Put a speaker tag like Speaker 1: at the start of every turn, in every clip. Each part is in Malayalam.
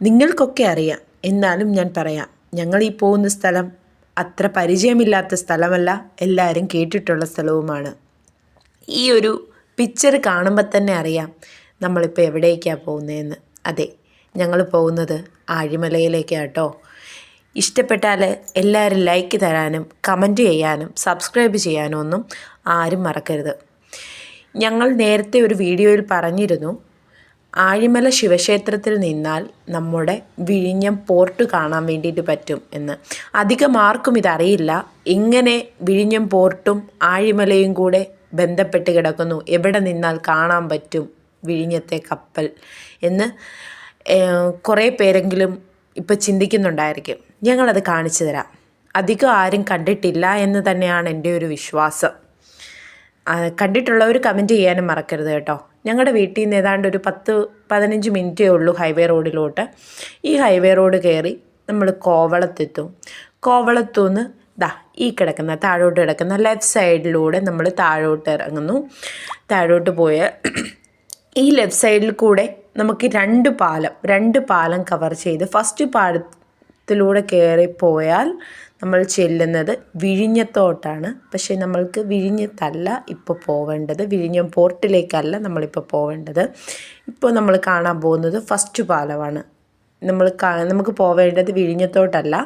Speaker 1: നിങ്ങൾക്കൊക്കെ അറിയാം. എന്നാലും ഞാൻ പറയാം. ഞങ്ങൾ ഈ പോകുന്ന സ്ഥലം അത്ര പരിചയമില്ലാത്ത സ്ഥലമല്ല. എല്ലാവരും കേട്ടിട്ടുള്ള സ്ഥലവുമാണ്. ഈ ഒരു പിക്ചർ കാണുമ്പോൾ തന്നെ അറിയാം നമ്മളിപ്പോൾ എവിടേക്കാണ് പോകുന്നതെന്ന് അതെ ഞങ്ങൾ പോകുന്നത് ആഴിമലയിലേക്കാണ് കേട്ടോ ഇഷ്ടപ്പെട്ടാൽ എല്ലാവരും ലൈക്ക് തരാനും കമന്റ് ചെയ്യാനും സബ്സ്ക്രൈബ് ചെയ്യാനും ഒന്നും ആരും മറക്കരുത്. ഞങ്ങൾ നേരത്തെ ഒരു വീഡിയോയിൽ പറഞ്ഞിരുന്നു. ആഴിമല ശിവക്ഷേത്രത്തിൽ നിന്നാൽ നമ്മുടെ വിഴിഞ്ഞം പോർട്ട് കാണാൻ വേണ്ടിയിട്ട് പറ്റും എന്ന്. അധികം ആർക്കും ഇതറിയില്ല. ഇങ്ങനെ വിഴിഞ്ഞം പോർട്ടും ആഴിമലയും കൂടെ ബന്ധപ്പെട്ട് കിടക്കുന്നു. എവിടെ നിന്നാൽ കാണാൻ പറ്റും വിഴിഞ്ഞത്തെ കപ്പൽ എന്ന് കുറേ പേരെങ്കിലും ഇപ്പോൾ ചിന്തിക്കുന്നുണ്ടായിരിക്കും. ഞങ്ങളത് കാണിച്ചു തരാം. അധികം ആരും കണ്ടിട്ടില്ല എന്ന് തന്നെയാണ് എന്റെ ഒരു വിശ്വാസം. കണ്ടിട്ടുള്ളവർ കമന്റ് ചെയ്യാനും മറക്കരുത് കേട്ടോ. ഞങ്ങളുടെ വീട്ടിൽ നിന്ന് ഏതാണ്ട് ഒരു പത്ത് പതിനഞ്ച് മിനിറ്റേ ഉള്ളൂ ഹൈവേ റോഡിലോട്ട്. ഈ ഹൈവേ റോഡ് കയറി നമ്മൾ കോവളത്തെത്തും. കോവളത്തുനിന്ന് ദാ ഈ കിടക്കുന്ന താഴോട്ട് കിടക്കുന്ന ലെഫ്റ്റ് സൈഡിലൂടെ നമ്മൾ താഴോട്ട് ഇറങ്ങുന്നു. താഴോട്ട് പോയ ഈ ലെഫ്റ്റ് സൈഡിൽ കൂടെ നമുക്ക് രണ്ട് പാലം രണ്ട് പാലം കവർ ചെയ്ത് ഫസ്റ്റ് പാലത്തിലൂടെ കയറി പോയാൽ നമ്മൾ ചെല്ലുന്നത് വിഴിഞ്ഞത്തോട്ടാണ്. പക്ഷേ നമ്മൾക്ക് വിഴിഞ്ഞത്തല്ല ഇപ്പോൾ പോവേണ്ടത്. വിഴിഞ്ഞം പോർട്ടിലേക്കല്ല നമ്മളിപ്പോൾ പോവേണ്ടത്. ഇപ്പോൾ നമ്മൾ കാണാൻ പോകുന്നത് ഫസ്റ്റ് പാലമാണ്. നമ്മൾ നമുക്ക് പോവേണ്ടത് വിഴിഞ്ഞത്തോട്ടല്ല.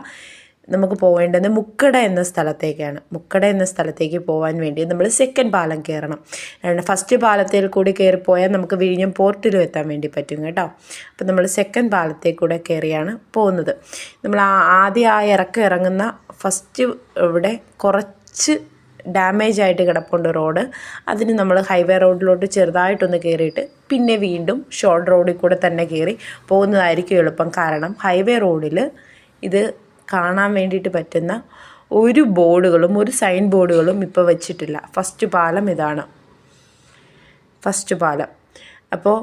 Speaker 1: നമുക്ക് പോവേണ്ടത് മുക്കട എന്ന സ്ഥലത്തേക്കാണ്. മുക്കട എന്ന സ്ഥലത്തേക്ക് പോകാൻ വേണ്ടി നമ്മൾ സെക്കൻഡ് പാലം കയറണം ഫസ്റ്റ് പാലത്തിൽ കൂടി കയറിപ്പോയാൽ നമുക്ക് വിഴിഞ്ഞം പോർട്ടിലും എത്താൻ വേണ്ടി പറ്റും കേട്ടോ. അപ്പം നമ്മൾ സെക്കൻഡ് പാലത്തിൽ കൂടെ കയറിയാണ് പോകുന്നത്. നമ്മൾ ആദ്യം ആ ഇറക്കം ഇറങ്ങുന്ന ഫസ്റ്റ് ഇവിടെ കുറച്ച് ഡാമേജ് ആയിട്ട് കിടപ്പുണ്ട് റോഡ് അതിന് നമ്മൾ ഹൈവേ റോഡിലോട്ട് ചെറുതായിട്ടൊന്ന് കയറിയിട്ട് പിന്നെ വീണ്ടും ഷോർട്ട് റോഡിൽ കൂടെ തന്നെ കയറി പോകുന്നതായിരിക്കും എളുപ്പം കാരണം ഹൈവേ റോഡിൽ ഇത് കാണാൻ വേണ്ടിയിട്ട് പറ്റുന്ന ഒരു ബോർഡുകളും ഒരു സൈൻ ബോർഡുകളും ഇപ്പോൾ വെച്ചിട്ടില്ല. ഫസ്റ്റ് പാലം ഇതാണ്. ഫസ്റ്റ് പാലം. അപ്പോൾ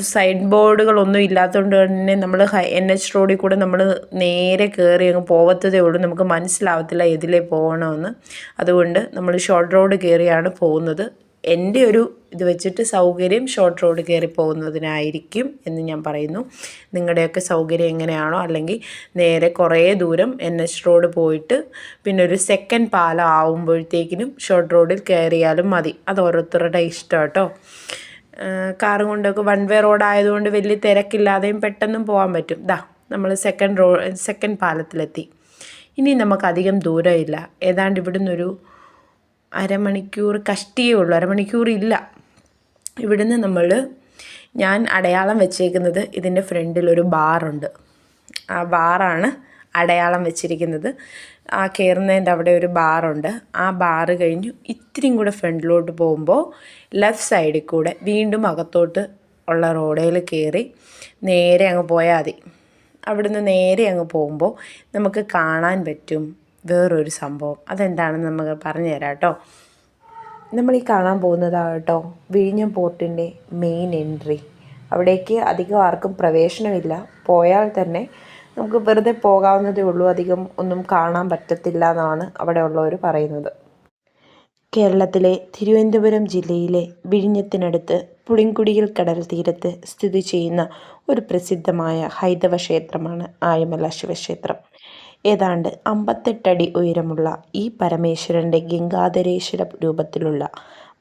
Speaker 1: സൈഡ് ബോർഡുകളൊന്നും ഇല്ലാത്തതുകൊണ്ട് തന്നെ നമ്മൾ എൻ എച്ച് റോഡിൽ കൂടെ നമ്മൾ നേരെ കയറി അങ്ങ് പോകത്തതേ ഉള്ളൂ. നമുക്ക് മനസ്സിലാവത്തില്ല എതിലേ പോകണമെന്ന്. അതുകൊണ്ട് നമ്മൾ ഷോർട്ട് റോഡ് കയറിയാണ് പോകുന്നത്. എന്റെ ഒരു ഇത് വെച്ചിട്ട് സൗകര്യം ഷോർട്ട് റോഡ് കയറി പോകുന്നതിനായിരിക്കും എന്ന് ഞാൻ പറയുന്നു. നിങ്ങളുടെയൊക്കെ സൗകര്യം എങ്ങനെയാണോ അല്ലെങ്കിൽ നേരെ കുറേ ദൂരം എൻ എച്ച് റോഡ് പോയിട്ട് പിന്നെ ഒരു സെക്കൻഡ് പാലം ആവുമ്പോഴത്തേക്കിനും ഷോർട്ട് റോഡിൽ കയറിയാലും മതി. അത് ഓരോരുത്തരുടെ ഇഷ്ടം കേട്ടോ. കാറും കൊണ്ടൊക്കെ വൺ വേ റോഡ് ആയതുകൊണ്ട് വലിയ തിരക്കില്ലാതെയും പെട്ടെന്നും പോകാൻ പറ്റും. ദാ നമ്മൾ സെക്കൻഡ് റോ സെക്കൻഡ് പാലത്തിലെത്തി. ഇനി നമുക്ക് അധികം ദൂരമില്ല. ഏതാണ്ട് ഇവിടുന്ന് ഒരു അരമണിക്കൂർ കഷ്ടിയേ ഉള്ളൂ. അരമണിക്കൂർ ഇല്ല. ഇവിടുന്ന് നമ്മൾ ഞാൻ അടയാളം വെച്ചേക്കുന്നത് ഇതിന്റെ ഫ്രണ്ടിൽ ഒരു ബാറുണ്ട് ആ ബാറാണ് അടയാളം വെച്ചിരിക്കുന്നത്. ആ കയറുന്നതിന്റെ അവിടെ ഒരു ബാറുണ്ട് ആ ബാറ് കഴിഞ്ഞു ഇത്തിരിയും കൂടെ ഫ്രണ്ടിലോട്ട് പോകുമ്പോൾ ലെഫ്റ്റ് സൈഡിൽ കൂടെ വീണ്ടും അകത്തോട്ട് ഉള്ള റോഡേൽ കയറി നേരെ അങ്ങ് പോയാൽ മതി. അവിടുന്ന് നേരെ അങ്ങ് പോകുമ്പോൾ നമുക്ക് കാണാൻ പറ്റും വേറൊരു സംഭവം. അതെന്താണെന്ന് നമുക്ക് പറഞ്ഞു തരാം കേട്ടോ. നമ്മൾ ഈ കാണാൻ പോകുന്നതാണ് കേട്ടോ. വിഴിഞ്ഞം പോർട്ടിന്റെ മെയിൻ എൻട്രി അവിടേക്ക് അധികം ആർക്കും പ്രവേശനമില്ല. പോയാൽ തന്നെ നമുക്ക് വെറുതെ പോകാവുന്നതേ ഉള്ളൂ. അധികം ഒന്നും കാണാൻ പറ്റത്തില്ല എന്നാണ് അവിടെ ഉള്ളവർ പറയുന്നത്. കേരളത്തിലെ തിരുവനന്തപുരം ജില്ലയിലെ വിഴിഞ്ഞത്തിനടുത്ത് പുളിങ്കുടിയിൽ കടൽ തീരത്ത് സ്ഥിതി ചെയ്യുന്ന ഒരു പ്രസിദ്ധമായ ഹൈന്ദവ ക്ഷേത്രമാണ് ആയമല ശിവക്ഷേത്രം. ഏതാണ്ട് അമ്പത്തെട്ടടി ഉയരമുള്ള ഈ പരമേശ്വരന്റെ ഗംഗാധരേശ്വര രൂപത്തിലുള്ള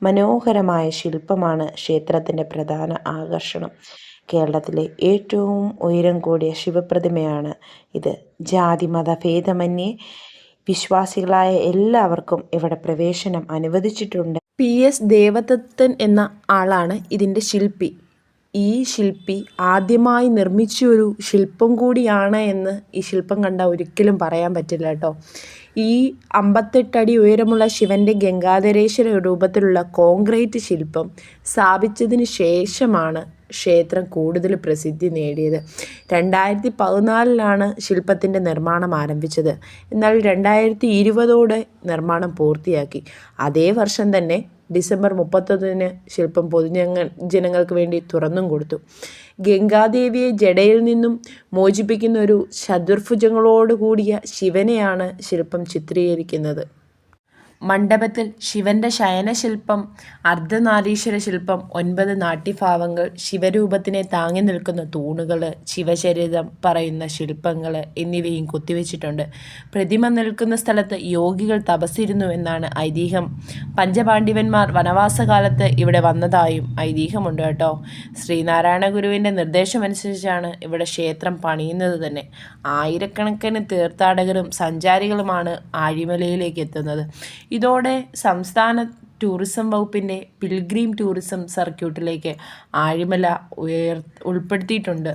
Speaker 1: മനോഹരമായ ശില്പമാണ് ക്ഷേത്രത്തിന്റെ പ്രധാന ആകർഷണം. കേരളത്തിലെ ഏറ്റവും ഉയരം കൂടിയ ശിവപ്രതിമയാണ് ഇത്. ജാതി മത ഭേദമന്യേ വിശ്വാസികളായ എല്ലാവർക്കും ഇവിടെ പ്രവേശനം അനുവദിച്ചിട്ടുണ്ട്. പി. എസ്. ദേവദത്തൻ എന്ന ആളാണ് ഇതിന്റെ ശില്പി. ഈ ശില്പി ആദ്യമായി നിർമ്മിച്ച ഒരു ശില്പം കൂടിയാണ് എന്ന് ഈ ശില്പം കണ്ടാൽ ഒരിക്കലും പറയാൻ പറ്റില്ല കേട്ടോ. ഈ അമ്പത്തെട്ടടി ഉയരമുള്ള ശിവന്റെ ഗംഗാധരേശ്വര രൂപത്തിലുള്ള കോൺക്രീറ്റ് ശില്പം സ്ഥാപിച്ചതിന് ശേഷമാണ് ക്ഷേത്രം കൂടുതൽ പ്രസിദ്ധി നേടിയത്. രണ്ടായിരത്തി പതിനാലിലാണ് ശില്പത്തിന്റെ നിർമ്മാണം ആരംഭിച്ചത്. എന്നാൽ രണ്ടായിരത്തി ഇരുപതോടെ നിർമ്മാണം പൂർത്തിയാക്കി. അതേ വർഷം തന്നെ ഡിസംബർ മുപ്പത്തൊന്നിന് ശില്പം പൊതുജന ജനങ്ങൾക്ക് വേണ്ടി തുറന്നും കൊടുത്തു. ഗംഗാദേവിയെ ജഡയിൽ നിന്നും മോചിപ്പിക്കുന്ന ഒരു ചതുർഭുജങ്ങളോടുകൂടിയ ശിവനെയാണ് ശില്പം ചിത്രീകരിക്കുന്നത്. മണ്ഡപത്തിൽ ശിവന്റെ ശയനശില്പം അർദ്ധനാരീശ്വര ശില്പം ഒൻപത് നാട്യഭാവങ്ങൾ ശിവരൂപത്തിനെ താങ്ങി നിൽക്കുന്ന തൂണുകൾ ശിവചരിതം പറയുന്ന ശില്പങ്ങൾ എന്നിവയും കൊത്തിവെച്ചിട്ടുണ്ട്. പ്രതിമ നിൽക്കുന്ന സ്ഥലത്ത് യോഗികൾ തപസ്സിരുന്നു എന്നാണ് ഐതിഹ്യം. പഞ്ചപാണ്ഡ്യവന്മാർ വനവാസകാലത്ത് ഇവിടെ വന്നതായും ഐതിഹ്യമുണ്ട് കേട്ടോ. ശ്രീനാരായണ ഗുരുവിന്റെ നിർദ്ദേശമനുസരിച്ചാണ് ഇവിടെ ക്ഷേത്രം പണിയുന്നത് തന്നെ. ആയിരക്കണക്കിന് തീർത്ഥാടകരും സഞ്ചാരികളുമാണ് ആഴിമലയിലേക്ക് എത്തുന്നത്. ഇതോടെ സംസ്ഥാന ടൂറിസം വകുപ്പിന്റെ പിൽഗ്രീം ടൂറിസം സർക്യൂട്ടിലേക്ക് ആഴിമല ഉയർ ഉൾപ്പെടുത്തിയിട്ടുണ്ട്.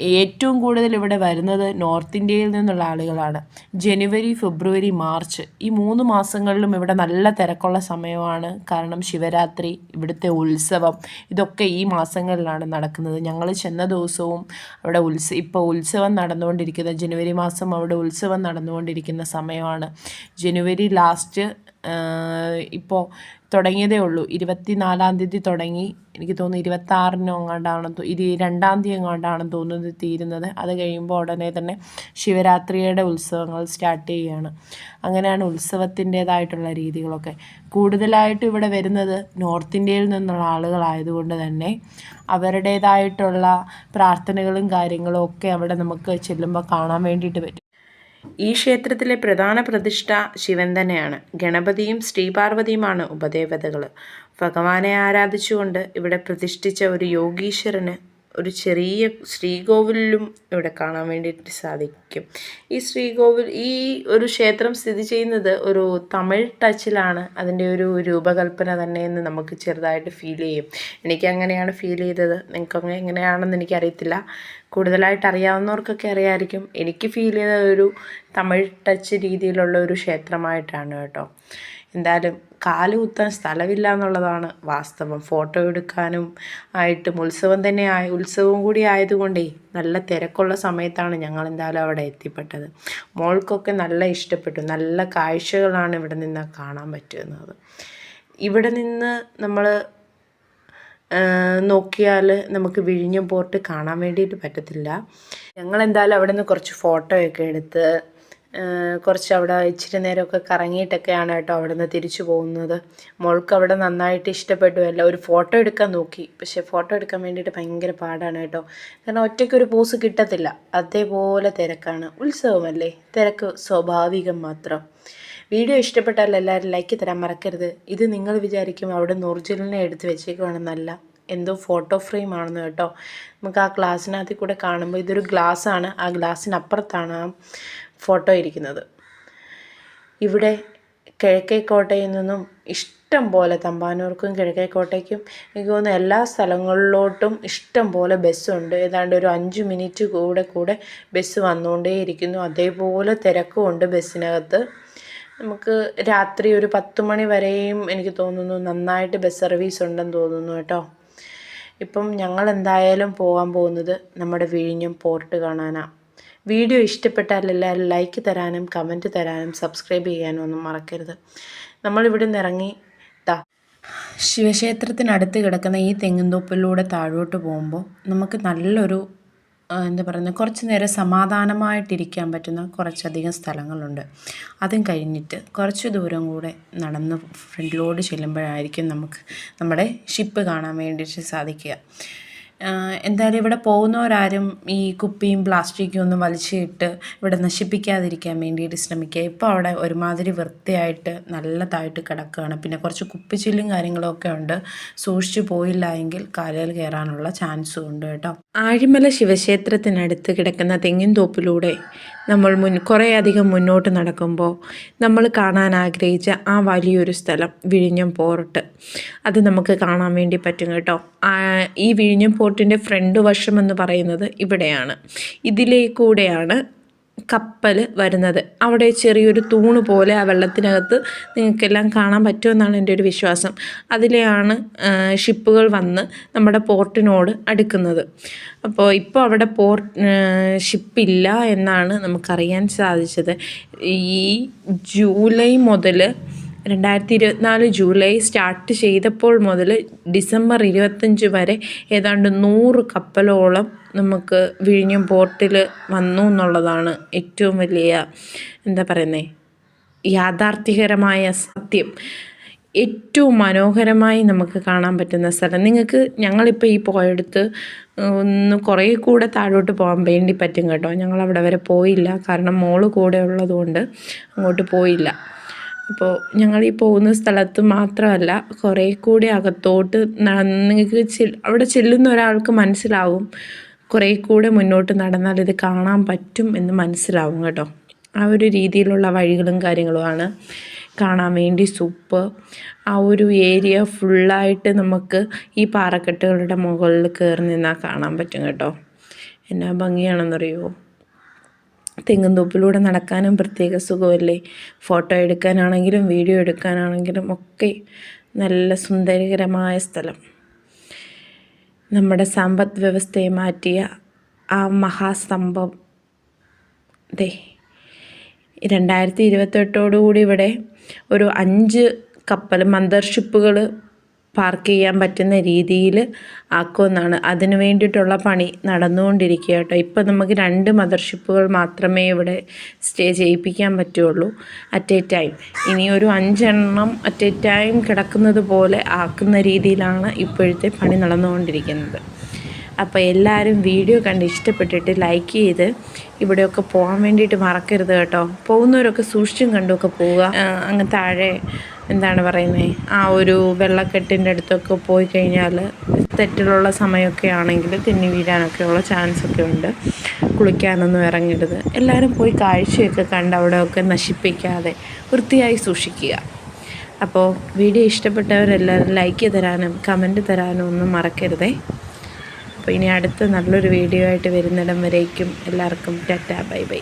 Speaker 1: ഏറ്റവും കൂടുതൽ ഇവിടെ വരുന്നത് നോർത്ത് ഇന്ത്യയിൽ നിന്നുള്ള ആളുകളാണ്. ജനുവരി ഫെബ്രുവരി മാർച്ച് ഈ മൂന്ന് മാസങ്ങളിലും ഇവിടെ നല്ല തിരക്കുള്ള സമയമാണ്. കാരണം ശിവരാത്രി ഇവിടുത്തെ ഉത്സവം ഇതൊക്കെ ഈ മാസങ്ങളിലാണ് നടക്കുന്നത്. ഞങ്ങൾ ചെന്ന ദിവസവും അവിടെ ഉത്സ ഇപ്പോൾ ഉത്സവം നടന്നുകൊണ്ടിരിക്കുന്ന ജനുവരി മാസം അവിടെ ഉത്സവം നടന്നുകൊണ്ടിരിക്കുന്ന സമയമാണ്. ജനുവരി ലാസ്റ്റ് ഇപ്പോൾ തുടങ്ങിയതേ ഉള്ളൂ. ഇരുപത്തി നാലാം തീയതി തുടങ്ങി. എനിക്ക് തോന്നുന്നു ഇരുപത്താറിനോ എങ്ങാണ്ടാണ് ഇരു രണ്ടാം തീയതി എങ്ങാണ്ടാണെന്ന് തോന്നുന്നത് തീരുന്നത്. അത് കഴിയുമ്പോൾ ഉടനെ തന്നെ ശിവരാത്രിയുടെ ഉത്സവങ്ങൾ സ്റ്റാർട്ട് ചെയ്യുകയാണ്. അങ്ങനെയാണ് ഉത്സവത്തിന്റേതായിട്ടുള്ള രീതികളൊക്കെ. കൂടുതലായിട്ടും ഇവിടെ വരുന്നത് നോർത്ത് ഇന്ത്യയിൽ നിന്നുള്ള ആളുകളായതുകൊണ്ട് തന്നെ അവരുടേതായിട്ടുള്ള പ്രാർത്ഥനകളും കാര്യങ്ങളും ഒക്കെ അവിടെ നമുക്ക് ചെല്ലുമ്പോൾ കാണാൻ വേണ്ടിയിട്ട് പറ്റും. ഈ ക്ഷേത്രത്തിലെ പ്രധാന പ്രതിഷ്ഠ ശിവൻ തന്നെയാണ്. ഗണപതിയും ശ്രീപാർവതിയുമാണ് ഉപദേവതകൾ ഭഗവാനെ ആരാധിച്ചുകൊണ്ട് ഇവിടെ പ്രതിഷ്ഠിച്ച ഒരു യോഗീശ്വരന് ഒരു ചെറിയ ശ്രീകോവിലും ഇവിടെ കാണാൻ വേണ്ടിയിട്ട് സാധിക്കും. ഈ ശ്രീകോവിൽ ഈ ഒരു ക്ഷേത്രം സ്ഥിതി ചെയ്യുന്നത് ഒരു തമിഴ് ടച്ചിലാണ്. അതിന്റെ ഒരു രൂപകൽപ്പന തന്നെ എന്ന് നമുക്ക് ചെറുതായിട്ട് ഫീൽ ചെയ്യും. എനിക്ക് അങ്ങനെയാണ് ഫീൽ ചെയ്തത്? നിങ്ങൾക്ക് അങ്ങനെ എങ്ങനെയാണെന്ന് എനിക്കറിയത്തില്ല. കൂടുതലായിട്ട് അറിയാവുന്നവർക്കൊക്കെ അറിയാമായിരിക്കും എനിക്ക് ഫീൽ ചെയ്ത ഒരു തമിഴ് ടച്ച് രീതിയിലുള്ള ഒരു ക്ഷേത്രമായിട്ടാണ് കേട്ടോ. എന്തായാലും കാൽ കുത്താൻ സ്ഥലമില്ല എന്നുള്ളതാണ് വാസ്തവം. ഫോട്ടോ എടുക്കാനും ആയിട്ടും ഉത്സവം തന്നെ ആയി ഉത്സവം കൂടി ആയതുകൊണ്ടേ നല്ല തിരക്കുള്ള സമയത്താണ് ഞങ്ങൾ എന്തായാലും അവിടെ എത്തിപ്പെട്ടത്. മോൾക്കൊക്കെ നല്ല ഇഷ്ടപ്പെട്ടു. നല്ല കാഴ്ചകളാണ് ഇവിടെ നിന്ന് കാണാൻ പറ്റുന്നത്. ഇവിടെ നിന്ന് നമ്മൾ നോക്കിയാൽ നമുക്ക് വിഴിഞ്ഞം പോർട്ട് കാണാൻ വേണ്ടിയിട്ട് പറ്റത്തില്ല. ഞങ്ങൾ എന്തായാലും അവിടെ നിന്ന് കുറച്ച് ഫോട്ടോയൊക്കെ എടുത്ത് കുറച്ച് അവിടെ ഇച്ചിരി നേരമൊക്കെ കറങ്ങിയിട്ടൊക്കെയാണ് കേട്ടോ അവിടെ നിന്ന് തിരിച്ചു പോകുന്നത്. മോൾക്ക് അവിടെ നന്നായിട്ട് ഇഷ്ടപ്പെട്ടു. അല്ല ഒരു ഫോട്ടോ എടുക്കാൻ നോക്കി. പക്ഷേ ഫോട്ടോ എടുക്കാൻ വേണ്ടിയിട്ട് ഭയങ്കര പാടാണ് കേട്ടോ. കാരണം ഒറ്റയ്ക്ക് ഒരു പോസ് കിട്ടത്തില്ല. അതേപോലെ തിരക്കാണ്. ഉത്സവമല്ലേ? തിരക്ക് സ്വാഭാവികം മാത്രം. വീഡിയോ ഇഷ്ടപ്പെട്ടാൽ എല്ലാവരും ലൈക്ക് തരാൻ മറക്കരുത്. ഇത് നിങ്ങൾ വിചാരിക്കും അവിടെ ഒറിജിനലിനെ എടുത്ത് വെച്ചേക്കുവാണെന്നല്ല എന്തോ ഫോട്ടോ ഫ്രെയിം ആണെന്ന് കേട്ടോ. നമുക്ക് ആ ഗ്ലാസ്സിനകത്ത് കൂടെ കാണുമ്പോൾ ഇതൊരു ഗ്ലാസ്സാണ്. ആ ഗ്ലാസ്സിനപ്പുറത്താണ് ആ ഫോട്ടോ ഇരിക്കുന്നത്. ഇവിടെ കിഴക്കേക്കോട്ടയിൽ നിന്നും ഇഷ്ടം പോലെ തമ്പാനൂർക്കും കിഴക്കേക്കോട്ടയ്ക്കും എനിക്ക് തോന്നുന്നു എല്ലാ സ്ഥലങ്ങളിലോട്ടും ഇഷ്ടം പോലെ ബസ്സുണ്ട്. ഏതാണ്ട് ഒരു അഞ്ച് മിനിറ്റ് കൂടെ കൂടെ ബസ് വന്നുകൊണ്ടേയിരിക്കുന്നു അതേപോലെ തിരക്കുമുണ്ട് ബസ്സിനകത്ത്. നമുക്ക് രാത്രി ഒരു പത്ത് മണി വരെയും എനിക്ക് തോന്നുന്നു നന്നായിട്ട് ബസ് സർവീസ് ഉണ്ടെന്ന് തോന്നുന്നു കേട്ടോ. ഇപ്പം ഞങ്ങൾ എന്തായാലും പോകാൻ പോകുന്നത് നമ്മുടെ വിഴിഞ്ഞം പോർട്ട് കാണാനാണ് വീഡിയോ ഇഷ്ടപ്പെട്ടാൽ എല്ലാവരും ലൈക്ക് തരാനും കമന്റ് തരാനും സബ്സ്ക്രൈബ് ചെയ്യാനും ഒന്നും മറക്കരുത്. നമ്മളിവിടെ നിന്ന് ഇറങ്ങി ദാ. ശിവക്ഷേത്രത്തിനടുത്ത് കിടക്കുന്ന ഈ തെങ്ങിൻതോപ്പിലൂടെ താഴോട്ട് പോകുമ്പോൾ നമുക്ക് നല്ലൊരു എന്താ പറയുന്നത് കുറച്ച് നേരം സമാധാനമായിട്ടിരിക്കാൻ പറ്റുന്ന കുറച്ചധികം സ്ഥലങ്ങളുണ്ട്. അതും കഴിഞ്ഞിട്ട് കുറച്ച് ദൂരം കൂടെ നടന്ന് ഫ്രണ്ടിലോട്ട് ചെല്ലുമ്പോഴായിരിക്കും നമുക്ക് നമ്മുടെ ഷിപ്പ് കാണാൻ വേണ്ടിയിട്ട് സാധിക്കുക. എന്തായാലും ഇവിടെ പോകുന്നവരാരും ഈ കുപ്പിയും പ്ലാസ്റ്റിക്കും ഒന്നും വലിച്ചിട്ട് ഇവിടെ നശിപ്പിക്കാതിരിക്കാൻ വേണ്ടിയിട്ട് ശ്രമിക്കുക. ഇപ്പോൾ അവിടെ ഒരുമാതിരി വൃത്തിയായിട്ട് നല്ലതായിട്ട് കിടക്കുകയാണ്. പിന്നെ കുറച്ച് കുപ്പിച്ചില്ലും കാര്യങ്ങളൊക്കെ ഉണ്ട്. സൂക്ഷിച്ചു പോയില്ല എങ്കിൽ കാലയിൽ കയറാനുള്ള ചാൻസും ഉണ്ട് കേട്ടോ. ആഴിമല ശിവക്ഷേത്രത്തിനടുത്ത് കിടക്കുന്ന തെങ്ങിൻ തോപ്പിലൂടെ നമ്മൾ മുൻ കുറേയധികം മുന്നോട്ട് നടക്കുമ്പോൾ നമ്മൾ കാണാൻ ആഗ്രഹിച്ച ആ വലിയൊരു സ്ഥലം വിഴിഞ്ഞം പോർട്ട്. അത് നമുക്ക് കാണാൻ വേണ്ടി പറ്റും കേട്ടോ. ഈ വിഴിഞ്ഞം പോർട്ടിന്റെ ഫ്രണ്ട് വശം എന്ന് പറയുന്നത് ഇവിടെയാണ്. ഇതിലേക്കൂടെയാണ് കപ്പൽ വരുന്നത്. അവിടെ ചെറിയൊരു തൂണ് പോലെ ആ വെള്ളത്തിനകത്ത് നിങ്ങൾക്കെല്ലാം കാണാൻ പറ്റുമെന്നാണ് എന്റെ ഒരു വിശ്വാസം. അതിലെയാണ് ഷിപ്പുകൾ വന്ന് നമ്മുടെ പോർട്ടിനോട് അടുക്കുന്നത്. അപ്പോൾ ഇപ്പോൾ അവിടെ പോർട്ട് ഷിപ്പില്ല എന്നാണ് നമുക്കറിയാൻ സാധിച്ചത്. ഈ ജൂലൈ മുതൽ രണ്ടായിരത്തി ഇരുപത്തിനാല് ജൂലൈ സ്റ്റാർട്ട് ചെയ്തപ്പോൾ മുതൽ ഡിസംബർ ഇരുപത്തഞ്ച് വരെ ഏതാണ്ട് നൂറ് കപ്പലോളം നമുക്ക് വിഴിഞ്ഞം പോർട്ടിൽ വന്നു എന്നുള്ളതാണ് ഏറ്റവും വലിയ എന്താ പറയുന്നത് യാഥാർത്ഥ്യകരമായ സത്യം. ഏറ്റവും മനോഹരമായി നമുക്ക് കാണാൻ പറ്റുന്ന സ്ഥലം. നിങ്ങൾക്ക് ഞങ്ങളിപ്പോൾ ഈ പോയടുത്ത് ഒന്ന് കുറേ കൂടെ താഴോട്ട് പോകാൻ വേണ്ടി പറ്റും കേട്ടോ. ഞങ്ങൾ അവിടെ വരെ പോയില്ല. കാരണം മോൾ കൂടെ ഉള്ളതുകൊണ്ട് അങ്ങോട്ട് പോയില്ല. അപ്പോൾ ഞങ്ങൾ ഈ പോകുന്ന സ്ഥലത്ത് മാത്രമല്ല കുറേ കൂടി അകത്തോട്ട് നിങ്ങൾക്ക് അവിടെ ചെല്ലുന്ന ഒരാൾക്ക് മനസ്സിലാവും. കുറേ കൂടെ മുന്നോട്ട് നടന്നാൽ ഇത് കാണാൻ പറ്റും എന്ന് മനസ്സിലാവും കേട്ടോ. ആ ഒരു രീതിയിലുള്ള വഴികളും കാര്യങ്ങളുമാണ് കാണാൻ വേണ്ടി സൂപ്പ്. ആ ഒരു ഏരിയ ഫുള്ളായിട്ട് നമുക്ക് ഈ പാറക്കെട്ടുകളുടെ മുകളിൽ കയറി നിന്നാൽ കാണാൻ പറ്റും കേട്ടോ. എന്നാ ഭംഗിയാണെന്നറിയുമോ തെങ്ങും തോപ്പിലൂടെ നടക്കാനും പ്രത്യേക സുഖമല്ലേ? ഫോട്ടോ എടുക്കാനാണെങ്കിലും വീഡിയോ എടുക്കാനാണെങ്കിലും ഒക്കെ നല്ല സുന്ദരകരമായ സ്ഥലം. നമ്മുടെ സമ്പദ് വ്യവസ്ഥയെ മാറ്റിയ ആ മഹാസ്തംഭം അതെ രണ്ടായിരത്തി ഇരുപത്തെട്ടോടുകൂടി ഇവിടെ ഒരു അഞ്ച് കപ്പൽ മന്ദർഷിപ്പുകൾ പാർക്ക് ചെയ്യാൻ പറ്റുന്ന രീതിയിൽ ആക്കുമെന്നാണ്. അതിന് വേണ്ടിയിട്ടുള്ള പണി നടന്നുകൊണ്ടിരിക്കുക കേട്ടോ. ഇപ്പം നമുക്ക് രണ്ട് മദർഷിപ്പുകൾ മാത്രമേ ഇവിടെ സ്റ്റേ ചെയ്യിപ്പിക്കാൻ പറ്റുള്ളൂ അറ്റ് എ ടൈം. ഇനി ഒരു അഞ്ചെണ്ണം അറ്റ് എ ടൈം കിടക്കുന്നത് പോലെ ആക്കുന്ന രീതിയിലാണ് ഇപ്പോഴത്തെ പണി നടന്നുകൊണ്ടിരിക്കുന്നത്. അപ്പോൾ എല്ലാവരും വീഡിയോ കണ്ട് ഇഷ്ടപ്പെട്ടിട്ട് ലൈക്ക് ചെയ്ത് ഇവിടെയൊക്കെ പോകാൻ വേണ്ടിയിട്ട് മറക്കരുത് കേട്ടോ. പോകുന്നവരൊക്കെ സൂക്ഷിച്ചും കണ്ടുമൊക്കെ പോവുക. അങ്ങ് താഴെ എന്താണ് പറയുന്നത് ആ ഒരു വെള്ളക്കെട്ടിന്റെ അടുത്തൊക്കെ പോയി കഴിഞ്ഞാൽ തെറ്റിലുള്ള സമയമൊക്കെ ആണെങ്കിൽ തെന്നി വീഴാനൊക്കെയുള്ള ചാൻസൊക്കെ ഉണ്ട്. കുളിക്കാനൊന്നും ഇറങ്ങരുത്. എല്ലാവരും പോയി കാഴ്ചയൊക്കെ കണ്ട് അവിടെയൊക്കെ നശിപ്പിക്കാതെ വൃത്തിയായി സൂക്ഷിക്കുക. അപ്പോൾ വീഡിയോ ഇഷ്ടപ്പെട്ടവരെല്ലാവരും ലൈക്ക് തരാനും കമന്റ് തരാനും ഒന്നും മറക്കരുതേ. അപ്പോൾ ഇനി അടുത്ത നല്ലൊരു വീഡിയോ ആയിട്ട് വരുന്നിടം വരേക്കും. എല്ലാവർക്കും ടാറ്റാ ബൈ ബൈ.